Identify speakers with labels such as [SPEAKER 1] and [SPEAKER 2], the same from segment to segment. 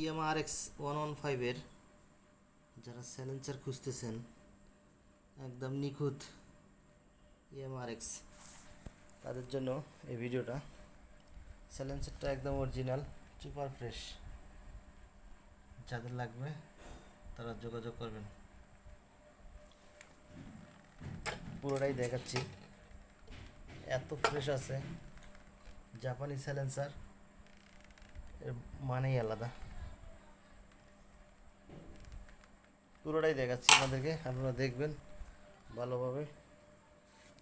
[SPEAKER 1] Yamaha R X one one ফাইভের যারা silencer খুঁজতেছেন, একদম নিখুঁত ইয়ামা আর এক্স তাদের জন্য এই ভিডিওটা। স্যালেন্সারটা একদম অরিজিনাল সুপার ফ্রেশ যাদের লাগবে, তারা যোগাযোগ করবেন। পুরোটাই দেখাচ্ছি। এত ফ্রেশ আছে। জাপানি স্যালেন্সার এর মানেই আলাদা। পুরোটাই দেখাচ্ছি আপনাদেরকে, আপনারা দেখবেন ভালোভাবে।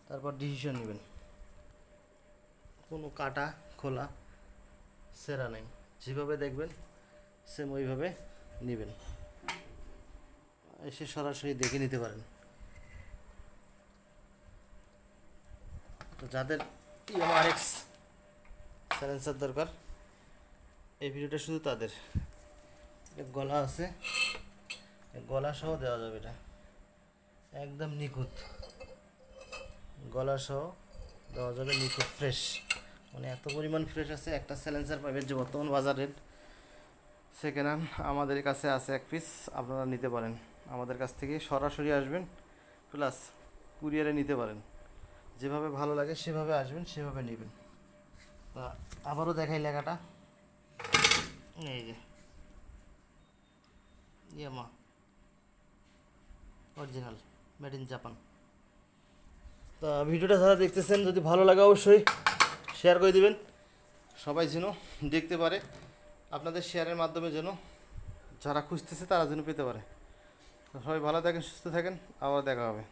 [SPEAKER 1] তারপর ডিসিশন নেবেন। কোনো কাটা, খোলা, সেরা নেই। যেভাবে দেখবেন সেম ওইভাবে নেবেন। এসে সরাসরি দেখে নিতে পারেন। তো যাদের আর এক্স সাইলেন্সার দরকার, এই ভিডিওটা শুধু তাদের। গলা আছে। গলা সহ দেওয়া যাবে এটা। একদম নিখুঁত। গলা সহ দেওয়া যাবে নিখুঁত ফ্রেশ মানে এত পরিমাণ ফ্রেশ আছে, একটা স্যালেন্সার পাবেন যে বর্তমান বাজার রেট সেকেন্ড হ্যান্ড আমাদের কাছে আছে এক পিস আপনারা নিতে পারেন। আমাদের কাছ থেকে সরাসরি আসবেন প্লাস কুরিয়ারে নিতে পারেন। যেভাবে ভালো লাগে সেভাবে আসবেন, সেভাবে নেবেন। তা আবারও দেখাই লেখাটা। এই যে। Yamaha original made in Japan তা ভিডিওটা যারা দেখতেছেন, যদি ভালো লাগে অবশ্যই শেয়ার করে দিবেন। সবাই যেন দেখতে পারে, আপনাদের শেয়ারের মাধ্যমে যেন যারা খুঁজতেছে তারা যেন পেতে পারে। সবাই ভালো থাকেন, সুস্থ থাকেন, আবার দেখা হবে।